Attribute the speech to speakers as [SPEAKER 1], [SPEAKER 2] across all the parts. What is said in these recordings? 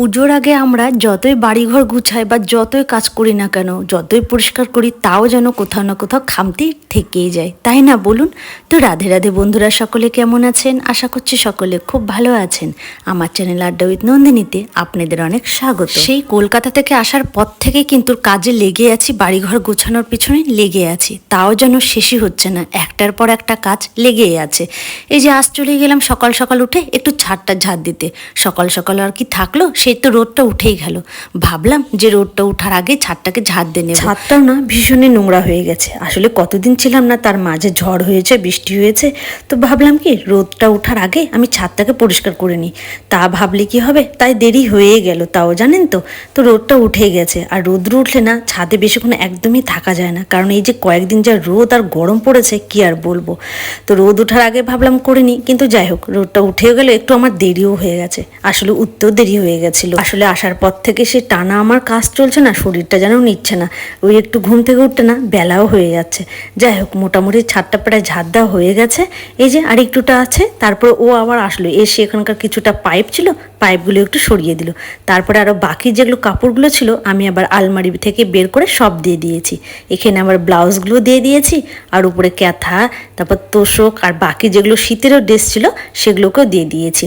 [SPEAKER 1] পুজোর আগে আমরা যতই বাড়িঘর গুছাই বা যতই কাজ করি না কেন, যতই পরিষ্কার করি, তাও যেন কোথাও না কোথাও খামতি থেকেই যায়। তাই না বলুন? তো রাধে রাধে বন্ধুরা, সকলে কেমন আছেন? আশা করছি সকলে খুব ভালো আছেন। আমার চ্যানেল আড্ডা উইথ নন্দিনীতে আপনাদের অনেক স্বাগত। সেই কলকাতা থেকে আসার পর থেকে কিন্তু কাজে লেগে আছি, বাড়িঘর গোছানোর পিছনে লেগে আছি। তাও যেন শেষই হচ্ছে না, একটার পর একটা কাজ লেগেই আছে। এই যে আজ চলে গেলাম সকাল সকাল উঠে একটু ছাদটা ঝাড় দিতে। সকাল সকাল আর কি থাকল সেই তো রোদটা উঠেই গেল। ভাবলাম যে রোদটা ওঠার আগে ছাদটাকে ঝাড় দিয়ে নেব। ছাদটাও না, ভীষণই নোংরা হয়ে গেছে। আসলে কতদিন ছিলাম না, তার মাঝে ঝড় হয়েছে, বৃষ্টি হয়েছে। তো ভাবলাম কি, রোদটা ওঠার আগে আমি ছাদটাকে পরিষ্কার করে নিই। তা ভাবলে কি হবে? তাই দেরি হয়ে গেল তাও, জানেন তো? তো রোদটা উঠে গেছে। আর রোদ্র উঠলে না, ছাদে বেশিক্ষণ একদমই থাকা যায় না। কারণ এই যে কয়েকদিন যা রোদ আর গরম পড়েছে, কি আর বলব? তো রোদ ওঠার আগে ভাবলাম করে নিই। কিন্তু যাই হোক, রোদটা উঠেও গেলে, একটু আমার দেরিও হয়ে গেছে। আসলে উঠতেও দেরি হয়ে গেছিল আসলে আসার পর থেকে সে টানা আমার কাজ চলছে না, শরীরটা যেন নিচ্ছে না। ওই একটু ঘুম থেকে উঠতে না, বেলাও হয়ে যাচ্ছে। যাই হোক, মোটামুটি ছাদটা প্রায় ঝাড় দেওয়া হয়ে গেছে। এই যে আর একটুটা আছে, তারপর ও আবার আসলো। এসে এখানকার কিছুটা পাইপ ছিল পাইপগুলো একটু সরিয়ে দিল। তারপরে আরও বাকি যেগুলো কাপড়গুলো ছিল আমি আবার আলমারি থেকে বের করে সব দিয়ে দিয়েছি। এখানে আবার ব্লাউজগুলো দিয়ে দিয়েছি আর উপরে ক্যাথা তারপর তোষক আর বাকি যেগুলো শীতেরও ড্রেস ছিল সেগুলোকেও দিয়ে দিয়েছি।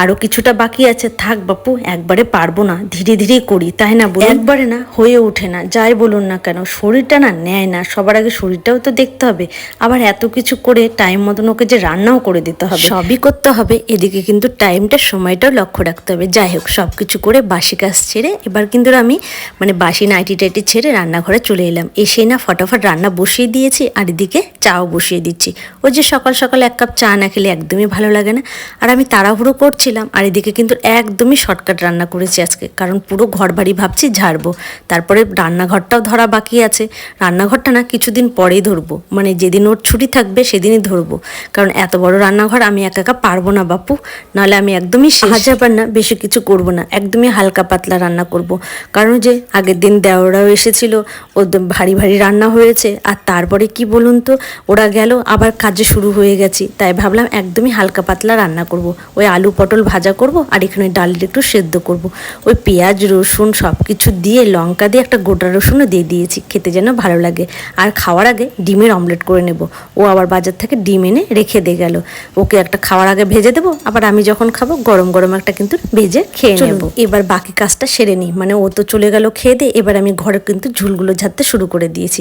[SPEAKER 1] আরও কিছুটা বাকি আছে থাক বাপু একবারে পারব না ধীরে ধীরে করি তাই না একবারে না হয়ে ওঠে না যাই বলুন না কেন শরীরটা না নেয় না সবার আগে শরীরটাও তো দেখতে হবে আবার এত কিছু করে টাইম মতন ওকে যে রান্নাও করে দিতে হবে। সবই করতে হবে এদিকে কিন্তু টাইমটা সময়টাও লক্ষ্য রাখতে হবে। যাই হোক সব কিছু করে বাসি কাজ ছেড়ে এবার কিন্তু আমি মানে বাসি নাইটি টাইটি ছেড়ে রান্নাঘরে চলে এলাম। এসে না ফটাফট রান্না বসিয়ে দিয়েছি আর এদিকে চাও বসিয়ে দিচ্ছি। ওই যে সকাল সকাল এক কাপ চা না খেলে একদমই ভালো লাগে না। আর আমি তাড়াহুড়ো করছিলাম আর এদিকে কিন্তু একদমই শর্টকাট রান্না করেছি আজকে। কারণ পুরো ঘর বাড়ি ভাবছি ঝাড়বো। তারপরে রান্নাঘরটাও ধরা বাকি আছে। রান্নাঘরটা না কিছুদিন পরেই ধরবো। মানে যেদিন ওর ছুটি থাকবে সেদিনই ধরবো। কারণ এত বড় রান্নাঘর আমি একা একা পারব না বাপু। নাহলে আমি একদমই হাজার না, বেশি কিছু করব না, একদমই হালকা পাতলা রান্না করব। কারণ যে আগের দিন দেওরাও এসেছিল, ও ভারী ভারী রান্না হয়েছে, আর তারপরে কি বলুন তো, ওরা গেল, আবার কাজে শুরু হয়ে গেছি। তাই ভাবলাম একদমই হালকা পাতলা রান্না করব। ওই আলু পটল ভাজা করব, আর এখানে ডালটা একটু সেদ্ধ করব। ওই পেঁয়াজ, রসুন সব কিছু দিয়ে, লঙ্কা দিয়ে একটা গোটা রসুনও দিয়ে দিয়েছি, খেতে যেন ভালো লাগে। আর খাওয়ার আগে ডিমের অমলেট করে নেব। ও আবার বাজার থেকে ডিম এনে রেখে দিয়ে গেল। ওকে একটা খাওয়ার আগে ভেজে দেবো, আবার আমি যখন খাব, গরম গরম একটা কিন্তু ভেজে খেয়ে নেব। এবার বাকি কাজটা সেরে নিই। মানে ও তো চলে গেল খেয়ে দিয়ে এবার আমি ঘরে কিন্তু ঝুলগুলো ঝাড়তে শুরু করে দিয়েছি।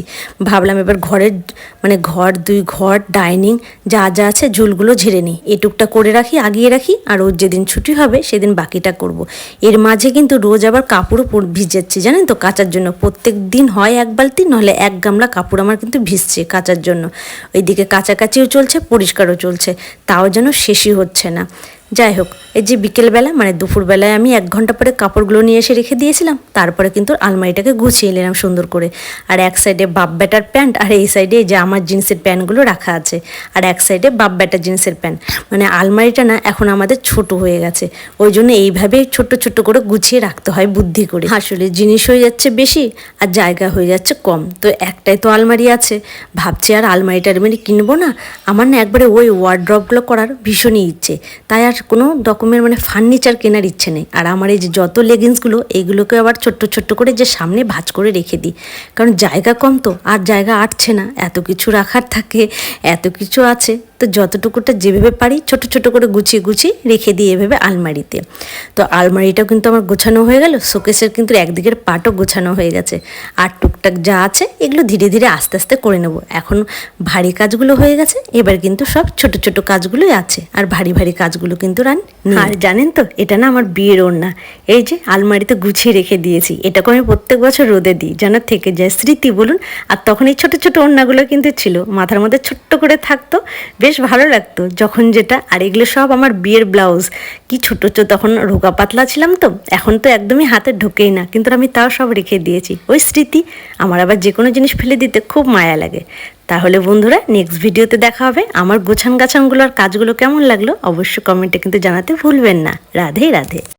[SPEAKER 1] ভাবলাম এবার ঘরের মানে ঘর দুই ঘর ডাইনিং যা যা আছে ঝুলগুলো ঝেড়ে নিই। এটুকটা করে রাখি আগিয়ে রাখি আর ওর যেদিন ছুটি হবে সেদিন বাকিটা করব। এর মাঝে কিন্তু রোজ আবার কাপড়ও ভিজাচ্ছি জানেন তো কাচার জন্য। প্রত্যেক দিন হয় এক বালতি নাহলে এক গামলা কাপড় আমার কিন্তু ভিজছে কাচার জন্য। ওইদিকে কাচাকাচিও চলছে পরিষ্কারও চলছে। তাও যেন শেষই হচ্ছে না। যাই হোক এই যে বিকেলবেলা মানে দুপুরবেলায় আমি এক ঘণ্টা পরে কাপড়গুলো নিয়ে এসে রেখে দিয়েছিলাম, তারপরে কিন্তু আলমারিটাকে গুছিয়ে নিলাম সুন্দর করে। আর এক সাইডে বাপ ব্যাটার প্যান্ট, আর এই সাইডে যে আমার জিন্সের প্যান্টগুলো রাখা আছে। আর এক সাইডে বাপ ব্যাটার জিন্সের প্যান্ট। মানে আলমারিটা না, এখন আমাদের ছোট হয়ে গেছে। ওই জন্য এইভাবেই ছোট্ট ছোট্ট করে গুছিয়ে রাখতে হয় বুদ্ধি করে। আসলে জিনিস হয়ে যাচ্ছে বেশি, আর জায়গা হয়ে যাচ্ছে কম। তো একটাই তো আলমারি আছে। ভাবছি আর আলমারিটা আলমারি টালমারি কিনবো না। আমার না একবারে ওই ওয়ার্ড্রপগুলো করার ভীষণই ইচ্ছে। তাই আর কোনো রকমের মানে ফার্নিচার কেনার ইচ্ছে নেই। আর আমার এই যে যত লেগিংসগুলো এইগুলোকে আবার ছোট্ট ছোট্ট করে যে সামনে ভাজ করে রেখে দিই। কারণ জায়গা কম তো, আর জায়গা আটছে না। এত কিছু রাখার থাকে, এত কিছু আছে। তো যতটুকুটা যেভাবে পারি ছোট ছোট করে গুছিয়ে গুছিয়ে রেখে দিই এভাবে আলমারিতে। তো আলমারিটাও কিন্তু আমার গোছানো হয়ে গেল, শোকেসের কিন্তু একদিকের পাটও গোছানো হয়ে গেছে। আর টুকটাক যা আছে এগুলো ধীরে ধীরে আস্তে আস্তে করে নেব। এখন ভারী কাজগুলো হয়ে গেছে, এবার কিন্তু সব ছোট ছোট কাজগুলোই আছে। আর ভারী ভারী কাজগুলো কিন্তু রান আর জানেন তো, এটা না আমার বিয়ের ওড়না। এই যে আলমারিতে গুছিয়ে রেখে দিয়েছি, এটাকে আমি প্রত্যেক বছর রোদে দিই, যেন থেকে যায়। স্মৃতি বলুন, আর তখন এই ছোট ছোট ওড়নাগুলো কিন্তু ছিল। মাথার মধ্যে ছোট্ট করে থাকতো বেশ ভালো লাগতো। যখন যেটা, আর এগুলো সব আমার বিয়ের ব্লাউজ। কি ছোটো ছোটো, তখন রোগা পাতলা ছিলাম তো, এখন তো একদমই হাতে ঢোকেই না, কিন্তু আমি তাও সব রেখে দিয়েছি। ওই স্মৃতি, আমার আবার যে কোনো জিনিস ফেলে দিতে খুব মায়া লাগে। তাহলে বন্ধুরা নেক্সট ভিডিওতে দেখা হবে। আমার গোছান গাছানগুলোর কাজগুলো কেমন লাগল, অবশ্যই কমেন্টে কিন্তু জানাতে ভুলবেন না। রাধে রাধে।